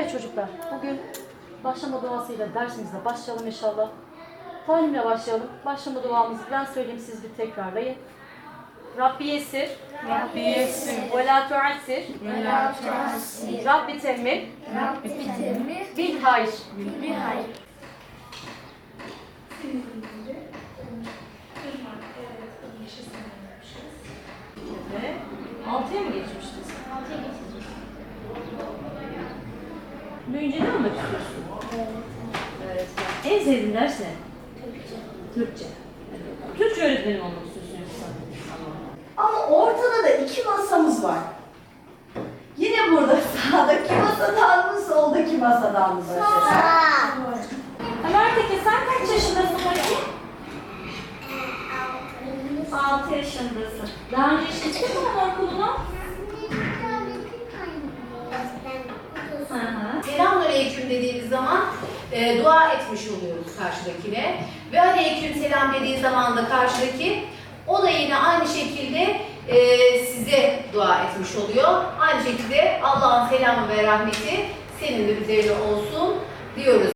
Evet çocuklar, bugün başlama duasıyla dersimize başlayalım inşallah. Talimle başlayalım. Başlama duamızı ben söyleyeyim, siz bir tekrarlayın. Rabbi yesir, Rabbi yessir ve la tuassir, ve la tuassir. Rabbi temmim, Rabbi temmim bil hayr. bir hayır. Ve altıya mı geçmiştiniz? Büyünce ne olmak istiyorsun? Evet. En sevdiğin ders ne? Türkçe. Türkçe öğretmenim olmak istiyorsun yoksa? Ama ortada da iki masamız var. Yine burada sağdaki masadan mı, soldaki masadan mı başlayacağız? Ömer Tekin sen kaç yaşındasın bakayım? 6 yaşındasın. Daha önce hiç gittin mi dediğimiz zaman e, dua etmiş oluyoruz karşıdakine. Ve aleyküm selam dediği zaman da karşıdaki o da yine aynı şekilde e, size dua etmiş oluyor. Aynı şekilde Allah'ın selamı ve rahmeti senin de üzerine olsun diyoruz.